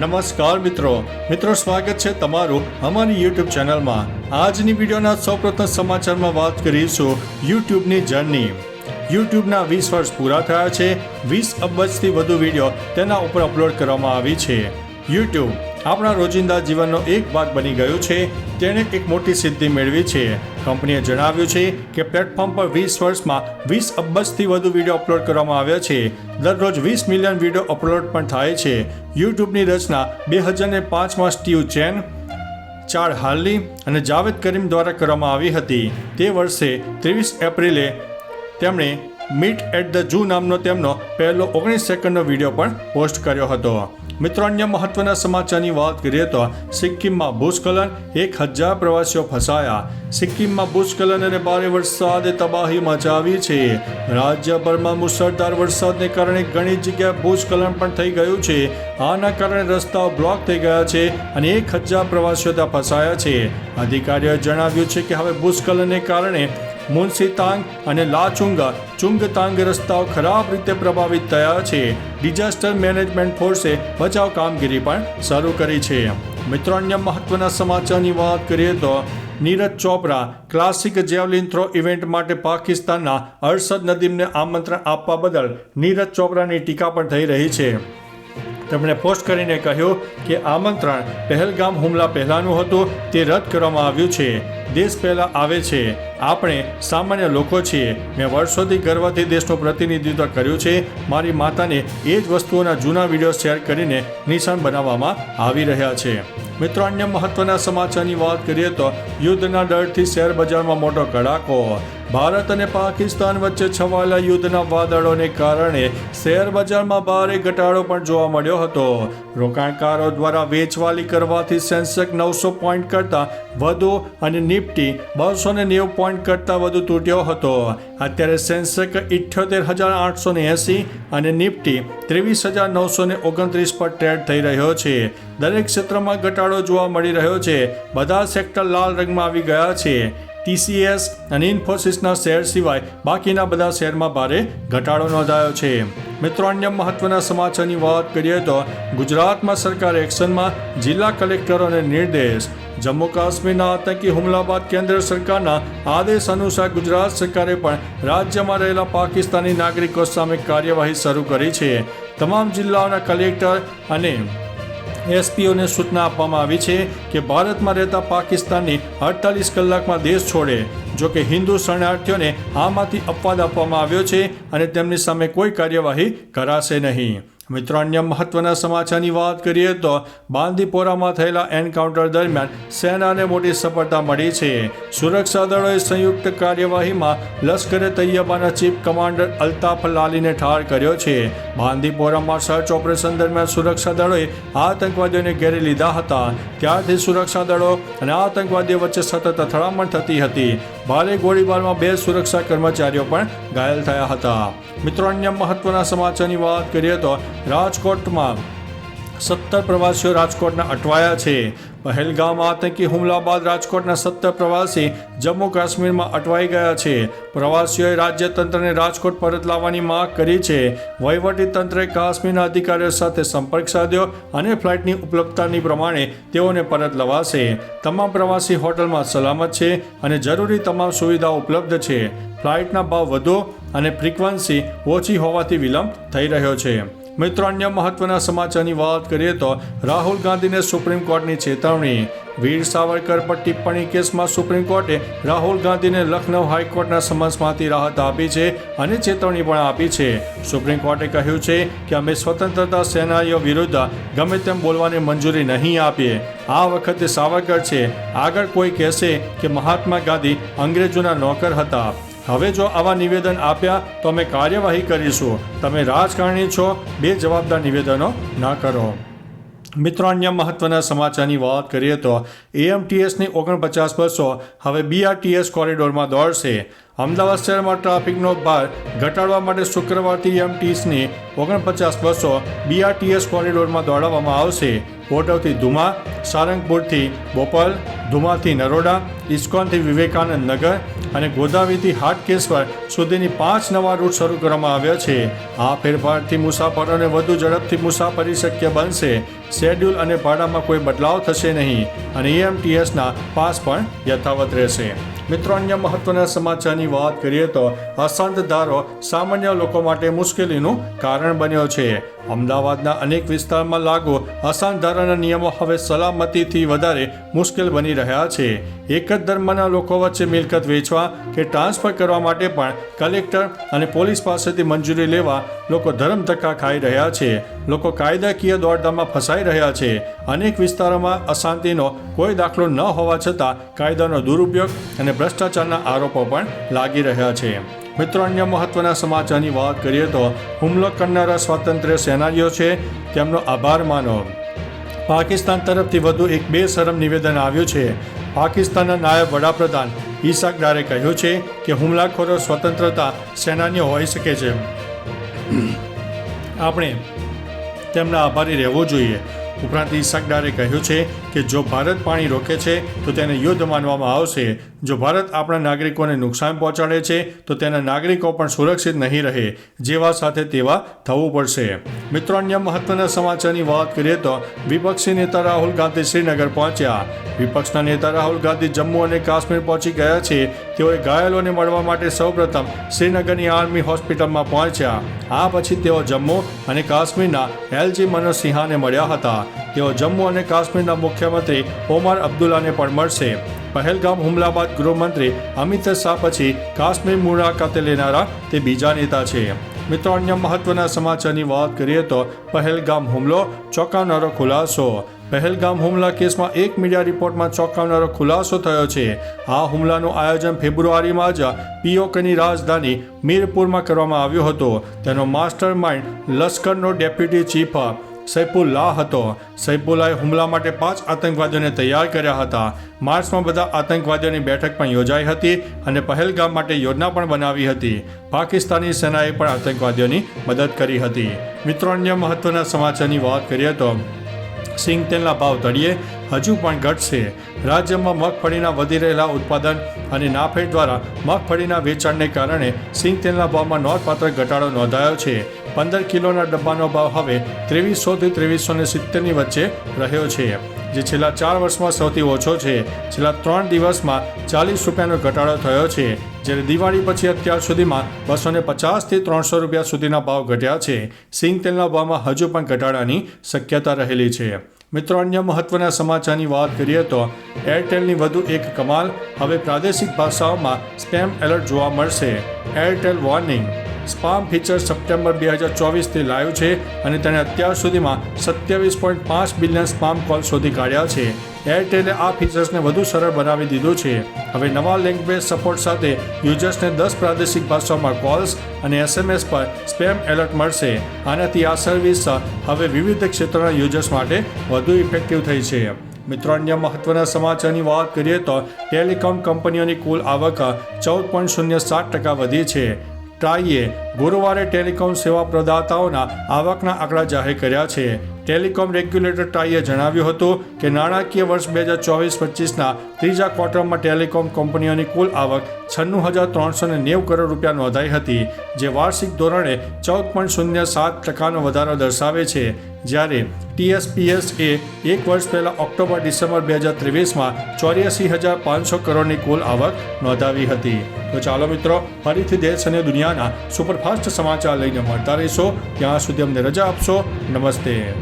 નમસ્કાર મિત્રો. મિત્રો, સ્વાગત છે તમારું અમારી યુટ્યુબ ચેનલમાં. આજની વિડીયોના સૌપ્રથમ સમાચારમાં વાત કરીશું યુટ્યુબની જર્ની યુટ્યુબના વીસ વર્ષ પૂરા થયા છે. વીસ અબજથી વધુ વીડિયો તેના ઉપર અપલોડ કરવામાં આવી છે. યુટ્યુબ આપણા રોજિંદા જીવનનો એક ભાગ બની ગયો છે. તેણે એક મોટી સિદ્ધિ મેળવી છે. કંપનીએ જણાવ્યું છે કે પ્લેટફોર્મ પર વીસ વર્ષમાં વીસ અબજથી વધુ વીડિયો અપલોડ કરવામાં આવ્યા છે. દરરોજ વીસ મિલિયન વીડિયો અપલોડ પણ થાય છે. યુટ્યુબની રચના બે હજારને પાંચમાં સ્ટીવ ચેન, ચાર હાર્લી અને જાવેદ કરીમ દ્વારા કરવામાં આવી હતી. તે વર્ષે ત્રેવીસ એપ્રિલે તેમણે મીટ એટ ધ જૂ નામનો તેમનો પહેલો ઓગણીસ સેકન્ડનો વીડિયો પણ પોસ્ટ કર્યો હતો. મિત્રો, અન્ય મહત્વના સમાચારની વાત કરીએ તો સિક્કિમમાં ભૂસ્ખલન, એક હજાર પ્રવાસીઓ ફસાયા. સિક્કિમમાં ભૂસ્ખલન અને ભારે વરસાદે તબાહી મચાવી છે. રાજ્યભરમાં મુસળધાર વરસાદને કારણે ઘણી જગ્યાએ ભૂસ્ખલન પણ થઈ ગયું છે. આના કારણે રસ્તાઓ બ્લોક થઈ ગયા છે અને એક હજાર પ્રવાસીઓ ત્યાં ફસાયા છે. અધિકારીઓએ જણાવ્યું છે કે હવે ભૂસ્ખલનને કારણે મુનસીતાંગ અને લાચુંગા ચુંગતાંગ રસ્તાઓ ખરાબ રીતે પ્રભાવિત થયા છે. ડિઝાસ્ટર મેનેજમેન્ટ ફોર્સે બચાવ કામગીરી પણ શરૂ કરી છે. મિત્રો, અન્ય મહત્વના સમાચારની વાત કરીએ તો Neeraj Chopra classic javelin throw event માટે પાકિસ્તાનના અરશદ નદીમને આમંત્રણ આપવા બદલ નીરજ ચોપરાની ટીકા પણ થઈ રહી છે. તેમણે પોસ્ટ કરીને કહ્યું કે આમંત્રણ પહેલગામ હુમલા પહેલાંનું હતું, તે રદ કરવામાં આવ્યું છે. દેશ પહેલાં આવે છે. આપણે સામાન્ય લોકો છીએ. મેં વર્ષોથી ગર્વથી દેશનું પ્રતિનિધિત્વ કર્યું છે. મારી માતાને એ જ વસ્તુઓના જૂના વીડિયો શેર કરીને નિશાન બનાવવામાં આવી રહ્યા છે. મિત્રો, અન્ય મહત્વના સમાચારની વાત કરીએ તો યુદ્ધના ડરથી શેર બજારમાં મોટો કડાકો. ભારત અને પાકિસ્તાન વચ્ચે છવાયેલા યુદ્ધના વાદળોને કારણે શેર બજારમાં ભારે ઘટાડો પણ જોવા મળ્યો હતો. રોકાણકારો દ્વારા વેચવાલી કરવાથી સેન્સેક નવસો પોઈન્ટ કરતાં વધુ અને નિફ્ટી બસો ને નેવું પોઈન્ટ કરતાં વધુ તૂટ્યો હતો. અત્યારે સેન્સેક ઇઠ્યોતેર હજાર આઠસો ને એંસી અને નિફ્ટી ત્રેવીસ હજાર નવસો ને ઓગણત્રીસ પર ટ્રેડ થઈ રહ્યો છે. દરેક ક્ષેત્રમાં ઘટાડો જોવા મળી રહ્યો છે. બધા સેક્ટર લાલ રંગમાં આવી ગયા છે. ટીસીએસ અને ઇન્ફોસિસના શેર સિવાય બાકીના બધા શેરમાં ભારે ઘટાડો નોંધાયો છે. મિત્રો, અન્ય મહત્વના સમાચારની વાત કરીએ તો ગુજરાતમાં સરકાર એક્શનમાં જિલ્લા કલેક્ટરોને નિર્દેશ. જમ્મુ કાશ્મીરના આતંકી હુમલા બાદ કેન્દ્ર સરકારના આદેશ અનુસાર ગુજરાત સરકારે પણ રાજ્યમાં રહેલા પાકિસ્તાની નાગરિકો સામે કાર્યવાહી શરૂ કરી છે. તમામ જિલ્લાઓના કલેક્ટર અને એસપીઓને સૂચના આપવામાં આવી છે કે ભારતમાં રહેતા પાકિસ્તાની અડતાલીસ કલાકમાં દેશ છોડે, જો કે હિન્દુ શરણાર્થીઓને આમાંથી અપવાદ આપવામાં આવ્યો છે અને તેમની સામે કોઈ કાર્યવાહી કરાશે નહીં. મિત્રો, અન્ય મહત્વના સમાચારની વાત કરીએ તો બાંદીપોરામાં થયેલા એન્કાઉન્ટર દરમિયાન સેનાને મોટી સફળતા મળી છે. સુરક્ષા દળોએ સંયુક્ત કાર્યવાહીમાં લશ્કરે તૈયબાના ચીફ કમાન્ડર અલ્તાફ લાલીને ઠાર કર્યો છે. બાંદીપોરામાં સર્ચ ઓપરેશન દરમિયાન સુરક્ષા દળોએ આતંકવાદીઓને ઘેરી લીધા હતા. ત્યારથી સુરક્ષા દળો અને આતંકવાદીઓ વચ્ચે સતત અથડામણ થતી હતી. ભારે ગોળીબારમાં બે સુરક્ષા કર્મચારીઓ પણ ઘાયલ થયા હતા. મિત્રો, અન્ય મહત્વના સમાચારની વાત કરીએ તો રાજકોટમાં સત્તર પ્રવાસીઓ રાજકોટના અટવાયા છે. પહેલગામ આતંકી હુમલા બાદ રાજકોટના સત્તર પ્રવાસી જમ્મુ કાશ્મીરમાં અટવાઈ ગયા છે. પ્રવાસીઓએ રાજ્ય તંત્રને રાજકોટ પરત લાવવાની માંગ કરી છે. વહીવટી તંત્રે કાશ્મીરના અધિકારીઓ સાથે સંપર્ક સાધ્યો અને ફ્લાઇટની ઉપલબ્ધતાની પ્રમાણે તેઓને પરત લવાશે. તમામ પ્રવાસી હોટલમાં સલામત છે અને જરૂરી તમામ સુવિધા ઉપલબ્ધ છે. ફ્લાઇટના ભાવ વધુ અને ફ્રીક્વન્સી ઓછી હોવાથી વિલંબ થઈ રહ્યો છે. મિત્રો, અન્ય મહત્વના સમાચારની વાત કરીએ તો રાહુલ ગાંધીને સુપ્રીમ કોર્ટની ચેતવણી. વીર સાવરકર પર ટિપ્પણી કેસમાં સુપ્રીમ કોર્ટે રાહુલ ગાંધીને લખનૌ હાઈકોર્ટના સમન્સમાંથી રાહત આપી છે અને ચેતવણી પણ આપી છે. સુપ્રીમ કોર્ટે કહ્યું છે કે અમે સ્વતંત્રતા સેનાનીઓ વિરુદ્ધ ગમે તેમ બોલવાની મંજૂરી નહીં આપીએ. આ વખતે સાવરકર છે. આગળ કોઈ કહેશે કે મહાત્મા ગાંધી અંગ્રેજોના નોકર હતા. હવે જો આવા નિવેદન આપ્યા, તો અમે કાર્યવાહી કરીશું. તમે રાજકારણી છો, બે જવાબદાર નિવેદનો ના કરો. મિત્રો, અન્ય મહત્વના સમાચારની વાત કરીએ તો એએમટીએસની ઓગણપચાસ બસો હવે બીઆરટીએસ કોરિડોરમાં દોડશે. અમદાવાદ શહેરમાં ટ્રાફિકનો ભાર ઘટાડવા માટે શુક્રવારથી એમટીએસની ઓગણપચાસ બસો બીઆરટીએસ કોરિડોરમાં દોડાવવામાં આવશે. કોટવથી ધુમા, સારંગપુરથી બોપલ, ધુમાથી નરોડા, ઇસ્કોનથી વિવેકાનંદ નગર અને ગોદાવીથી હાટકેશ્વર સુધીની પાંચ નવા રૂટ શરૂ કરવામાં આવ્યા છે. આ ફેરફારથી મુસાફરોને વધુ ઝડપથી મુસાફરી શક્ય બનશે. શેડ્યુલ અને ભાડામાં કોઈ બદલાવ થશે નહીં અને ઈએમટીએસના પાસ પણ યથાવત રહેશે. મિત્રો, અન્ય મહત્વના સમાચારની વાત કરીએ તો અશાંત ધારો સામાન્ય લોકો માટે મુશ્કેલીનું કારણ બન્યો છે. અમદાવાદના અનેક વિસ્તારમાં લાગુ અશાંત ધારાના નિયમો હવે સલામતીથી વધારે મુશ્કેલ બની રહ્યા છે. એક જ ધર્મના લોકો વચ્ચે મિલકત વેચવા કે ટ્રાન્સફર કરવા માટે પણ કલેક્ટર અને પોલીસ પાસેથી મંજૂરી લેવા લોકો ધર્મ ધક્કા ખાઈ રહ્યા છે. લોકો કાયદાકીય દોડધામમાં ફસાઈ રહ્યા છે. અનેક વિસ્તારોમાં અશાંતિનો કોઈ દાખલો ન હોવા છતાં કાયદાનો દુરુપયોગ અને ભ્રષ્ટાચારના આરોપો પણ લાગી રહ્યા છે. મિત્રો અન્ય મહત્વના સમાચારની વાત કરીએ તો હુમલો કરનારા સ્વાતંત્ર્ય સેનાનીઓ છે. તેમનો આભાર માનો. પાકિસ્તાન તરફથી વધુ એક બેશરમ નિવેદન આવ્યું છે. પાકિસ્તાનના નાયબ વડાપ્રધાન ઈસાક ડારે કહ્યું છે કે હુમલાખોરો સ્વતંત્રતા સેનાનીઓ હોઈ શકે છે. આપણે તેમના આભારી રહેવો જોઈએ. ઉપરાંત ઈસાક ડારે કહ્યું છે કે જો ભારત પાણી રોકે છે, તો તેને યુદ્ધ માનવામાં આવશે. જો ભારત આપણા નાગરિકોને નુકસાન પહોંચાડે છે, તો તેના નાગરિકો પણ સુરક્ષિત નહીં રહે, જેવા સાથે તેવા થવું પડશે. મિત્રો, અન્ય મહત્વના સમાચારની વાત કરીએ તો વિપક્ષી નેતા રાહુલ ગાંધી શ્રીનગર પહોંચ્યા. વિપક્ષના નેતા રાહુલ ગાંધી જમ્મુ અને કાશ્મીર પહોંચી ગયા છે. તેઓએ ઘાયલોને મળવા માટે સૌપ્રથમ શ્રીનગરની આર્મી હોસ્પિટલમાં પહોંચ્યા. આ પછી તેઓ જમ્મુ અને કાશ્મીરના એલજી મનોજ સિંહાને મળ્યા હતા. તેઓ જમ્મુ અને કાશ્મીરના મુખ્યમંત્રી ઓમર અબ્દુલ્લાને પણ મળશે. પહેલગામ હુમલા બાદ ગૃહમંત્રી અમિત શાહ પછી કાશ્મીર મુલાકાતે લેનારા તે બીજા નેતા છે. મિત્રો, અન્ય મહત્વના સમાચારની વાત કરીએ તો પહેલગામ હુમલો, ચોંકાવનારો ખુલાસો. પહેલગામ હુમલા કેસમાં એક મીડિયા રિપોર્ટમાં ચોંકાવનારો ખુલાસો થયો છે. આ હુમલાનું આયોજન ફેબ્રુઆરીમાં જ પીઓકેની રાજધાની મીરપુરમાં કરવામાં આવ્યું હતું. તેનો માસ્ટર માઇન્ડ લશ્કરનો ડેપ્યુટી ચીફ સૈફુલ્લાહ હતો. સૈફુલ્લાએ હુમલા માટે પાંચ આતંકવાદીઓને તૈયાર કર્યા હતા. માર્ચમાં બધા આતંકવાદીઓની બેઠક પણ યોજાઈ હતી અને પહેલગામ માટે યોજના પણ બનાવી હતી. પાકિસ્તાની સેનાએ પણ આતંકવાદીઓની મદદ કરી હતી. મિત્રો, અન્ય મહત્વના સમાચારની વાત કરીએ તો સિંગ તેલના ભાવ તળિયે હજુ પણ ઘટશે. રાજ્યમાં મગફળીના વધી રહેલા ઉત્પાદન અને નાફેડ દ્વારા મગફળીના વેચાણને કારણે સિંગ તેલના ભાવમાં નોંધપાત્ર ઘટાડો નોંધાયો છે. પંદર કિલોના ડબ્બાનો ભાવ હવે ત્રેવીસોથી ત્રેવીસો ને સિત્તેરની વચ્ચે રહ્યો છે, જે છેલ્લા ચાર વર્ષમાં સૌથી ઓછો છે. છેલ્લા ત્રણ દિવસમાં ચાલીસ રૂપિયાનો ઘટાડો થયો છે, જ્યારે દિવાળી પછી અત્યાર સુધીમાં બસો ને પચાસથી ત્રણસો રૂપિયા સુધીના ભાવ ઘટ્યા છે. સિંગ તેલના ભાવમાં હજુ પણ ઘટાડાની શક્યતા રહેલી છે. મિત્રો, અન્ય મહત્વના સમાચારની વાત કરીએ તો એરટેલની વધુ એક કમાલ હવે પ્રાદેશિક ભાષાઓમાં સ્પેમ એલર્ટ જોવા મળશે. Airtel warning spam feature September બે હજાર ચોવીસથી લાવ્યું છે અને તેણે અત્યાર સુધીમાં સત્યાવીસ પોઈન્ટ પાંચ બિલિયન સ્પામ કોલ શોધી કાઢ્યા છે. એરટેલે આ ફીચર્સને વધુ સરળ બનાવી દીધું છે. હવે નવા લેંગ્વેજ સપોર્ટ સાથે યુઝર્સને દસ પ્રાદેશિક ભાષાઓમાં કોલ્સ અને એસએમએસ પર સ્પેમ એલર્ટ મળશે. આનાથી આ સર્વિસ હવે વિવિધ ક્ષેત્રના યુઝર્સ માટે વધુ ઇફેક્ટિવ થઈ છે. મિત્રો, અન્ય મહત્વના સમાચારની વાત કરીએ તો ટેલિકોમ કંપનીઓની કુલ આવક ચૌદ પોઈન્ટ શૂન્ય સાત ટકા વધી છે. ટ્રાઈએ ગુરુવારે ટેલિકોમ સેવા પ્રદાતાઓના આવકના આંકડા જાહેર કર્યા છે. ટેલિકોમ રેગ્યુલેટર ટ્રાઈએ જણાવ્યું હતું કે નાણાકીય વર્ષ બે હજાર ચોવીસ પચીસના ત્રીજા ક્વાર્ટરમાં ટેલિકોમ કંપનીઓની કુલ આવક છન્નું હજાર ત્રણસો ને નેવું કરોડ રૂપિયા નોંધાઈ હતી, જે વાર્ષિક ધોરણે ચૌદ પોઈન્ટ શૂન્ય સાત ટકાનો વધારો દર્શાવે છે. જ્યારે ટીએસપીએસ એ એક વર્ષ પહેલાં ઓક્ટોબર, ડિસેમ્બર બે હજાર ત્રેવીસમાં ચોર્યાસી હજાર પાંચસો કરોડની કુલ આવક નોંધાવી હતી. તો ચાલો મિત્રો, ફરીથી દેશ અને દુનિયાના સુપરફાસ્ટ સમાચાર લઈને મળતા રહીશો. ત્યાં સુધી અમને રજા આપશો. નમસ્તે.